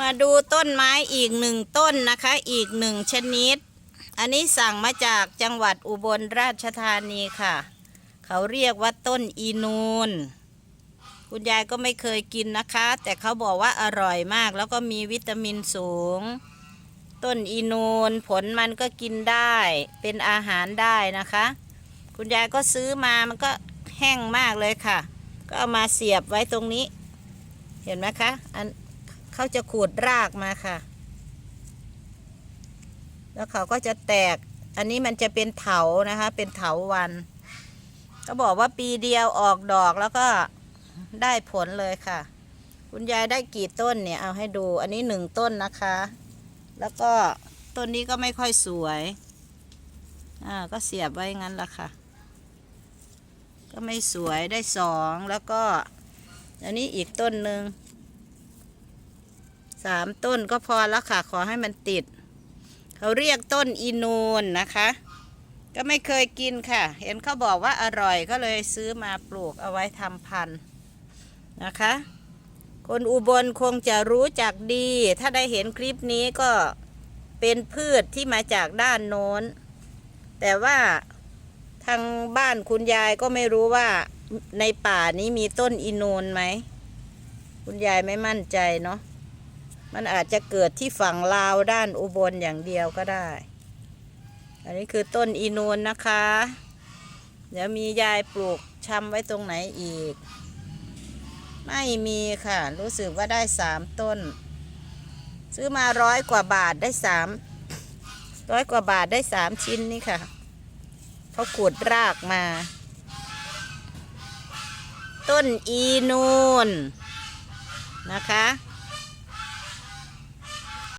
มาดูต้นไม้อีกหนึ่งต้นนะคะ อีกหนึ่งชนิด อันนี้สั่งมาจากจังหวัดอุบลราชธานีค่ะ เขาเรียกว่าต้นอีนูน คุณยายก็ไม่เคยกินนะคะ แต่เขาบอกว่าอร่อยมาก แล้วก็มีวิตามินสูง ต้นอีนูนผลมันก็กินได้ เป็นอาหารได้นะคะ คุณยายก็ซื้อมามันก็แห้งมากเลยค่ะ ก็เอามาเสียบไว้ตรงนี้ เห็นไหมคะอัน เขาจะขูดรากมาค่ะ แล้วเขาก็จะแตก อันนี้มันจะเป็นเถานะคะ เป็นเถาวัน ก็บอกว่าปีเดียวออกดอกแล้วก็ได้ผลเลยค่ะ คุณยายได้กี่ต้นเนี่ย เอาให้ดู อันนี้หนึ่งต้นนะคะ แล้วก็ต้นนี้ก็ไม่ค่อยสวย อ่า ก็เสียบไว้งั้นละค่ะ ก็ไม่สวยได้สองแล้วก็ อันนี้อีกต้นหนึ่ง สามต้นก็พอแล้วค่ะ ขอให้มันติด เขาเรียกต้นอีนูนนะคะ ก็ไม่เคยกินค่ะ เห็นเขาบอกว่าอร่อยก็เลยซื้อมาปลูกเอาไว้ทำพันธุ์นะคะ คนอุบลคงจะรู้จักดี ถ้าได้เห็นคลิปนี้ก็เป็นพืชที่มาจากด้านโน้น แต่ว่าทางบ้านคุณยายก็ไม่รู้ว่าในป่านี้มีต้นอินูนไหม คุณยายไม่มั่นใจเนาะ มันอาจจะเกิดที่ฝั่งลาวด้านอุบลอย่างเดียวก็ได้ อันนี้คือต้นอีนูนนะคะ เดี๋ยวมียายปลูกชำไว้ตรงไหนอีก ไม่มีค่ะ รู้สึกว่าได้สามต้น ซื้อมาร้อยกว่าบาทได้สามร้อยกว่าบาทได้สามชิ้นนี่ค่ะเขาขูดรากมา ต้นอีนูนนะคะ